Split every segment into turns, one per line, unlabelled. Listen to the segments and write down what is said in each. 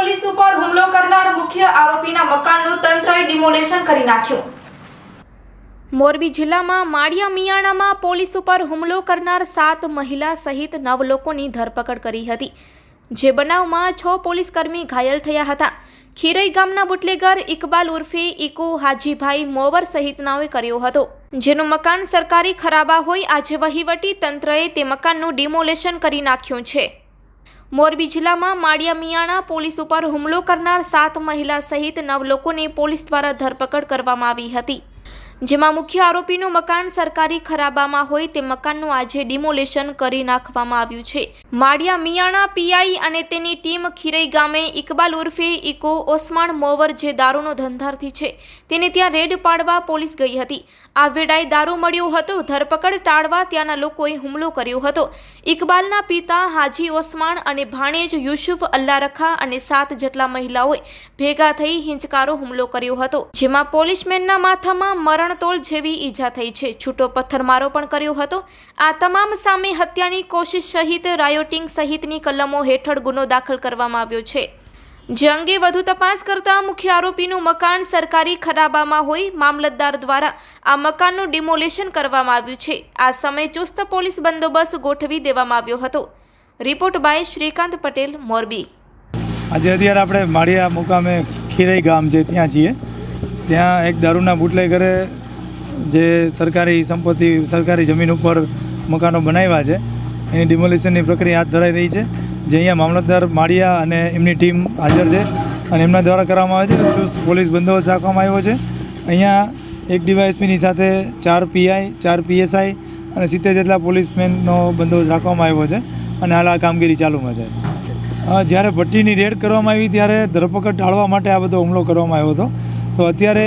Police ઉપર હુમલો કરનાર મુખ્ય આરોપીના મકાનનું તંત્રએ ડિમોલેશન કરી નાખ્યું.
મોરબી જિલ્લામાં માળિયા મિયાણામાં પોલીસ ઉપર હુમલો કરનાર સાત મહિલા સહિત નવ લોકોની ધરપકડ કરી હતી. જે બનાવમાં છ પોલીસકર્મી ઘાયલ થયા હતા. ખીરઈ ગામના બુટલેગર ઇકબાલ ઉર્ફે ઇકો હાજીભાઈ મોવર સહિતનાઓએ કર્યો હતો. જેનું મકાન સરકારી ખરાબા હોય આજે વહીવટી તંત્રએ તે મકાનનું ડિમોલેશન કરી નાખ્યું છે. મોરબી જિલ્લામાં માળિયા મિયાણા પોલીસ ઉપર હુમલો કરનાર સાત મહિલા સહિત નવ લોકોની પોલીસ દ્વારા ધરપકડ કરવામાં આવી હતી. જેમાં મુખ્ય આરોપીનું મકાન સરકારી ખરાબામાં હોય તે મકાનનું આજે ડિમોલેશન કરી નાખવામાં આવ્યું છે. માળિયા મિયાણા પીઆઈ અને તેની ટીમ ખીરઈ ગામે ઇકબાલ ઉર્ફે ઇકો ઓસમાણ મોવર જે દારૂનો ધંધાર્થી છે, તેને ત્યાં રેડ પાડવા પોલીસ ગઈ હતી. આ વેડાએ દારૂ મળ્યો હતો, ધરપકડ ટાળવા ત્યાંના લોકોએ હુમલો કર્યો હતો. ઇકબાલના પિતા હાજી ઓસમાણ અને ભાણેજ યુસુફ અલ્લારખા અને સાત જેટલા મહિલાઓએ ભેગા થઈ હિંચકારો હુમલો કર્યો હતો, જેમાં પોલીસમેનના માથામાં મરણતોલ જેવી ઈજા થઈ છે. છૂટો પથ્થરમારો પણ કર્યો હતો. આ તમામ સામે હત્યાની કોશિશ સહિત રાયોટિંગ સહિતની કલમો હેઠળ ગુનો દાખલ કરવામાં આવ્યો છે. જે અંગે વધુ તપાસ કરતા મુખ્ય આરોપીનું મકાન સરકારી ખરાબામાં હોય મામલતદાર દ્વારા આ મકાનનું ડિમોલેશન કરવામાં આવ્યું છે. આ સમયે ચુસ્ત પોલીસ બંદોબસ્ત ગોઠવી દેવામાં આવ્યો હતો. Report by Shrikant Patel, Morbi.
આજે અત્યારે આપણે માળિયા મુકામે ખીરઈ ગામ છે ત્યાં છીએ. ત્યાં એક દારૂના બુટલેગરે જે સરકારી સંપત્તિ, સરકારી જમીન ઉપર મકાનો બનાવ્યા છે, એની ડિમોલિશનની પ્રક્રિયા હાથ ધરાઈ રહી છે, જે અહીંયા મામલતદાર માળિયા અને એમની ટીમ હાજર છે અને એમના દ્વારા કરવામાં આવે છે, ચુસ્ત પોલીસ બંદોબસ્ત રાખવામાં આવ્યો છે. અહીંયા એક ડીવાયએસપીની સાથે ચાર પીઆઈ, ચાર પીએસઆઈ અને સિત્તેર જેટલા પોલીસમેનનો બંદોબસ્ત રાખવામાં આવ્યો છે અને હાલ આ કામગીરી ચાલુમાં છે. જ્યારે ભટ્ટીની રેડ કરવામાં આવી, ત્યારે ધરપકડ ટાળવા માટે આ બધો હુમલો કરવામાં આવ્યો હતો. તો અત્યારે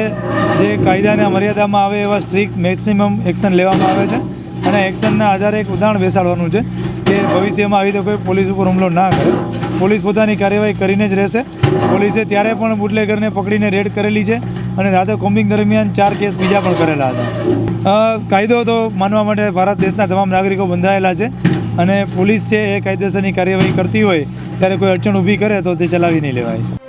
જે કાયદાના મર્યાદામાં આવે એવા સ્ટ્રિક્ટ મેક્સિમમ એક્શન લેવામાં આવે છે અને એક્શનના આધારે એક ઉદાહરણ બેસાડવાનું છે કે ભવિષ્યમાં આવી રીતે કોઈ પોલીસ ઉપર હુમલો ના કરે. પોલીસ પોતાની કાર્યવાહી કરીને જ રહેશે. પોલીસે ત્યારે પણ બુટલેગરને પકડીને રેડ કરેલી છે અને રાતે કોમ્બિંગ દરમિયાન ચાર કેસ બીજા પણ કરેલા હતા. કાયદો તો માનવા માટે ભારત દેશના તમામ નાગરિકો બંધાયેલા છે અને પોલીસ છે એ કાયદેસરની કાર્યવાહી કરતી હોય, ત્યારે કોઈ અડચણ ઊભી કરે તો તે ચલાવી નહીં લેવાય.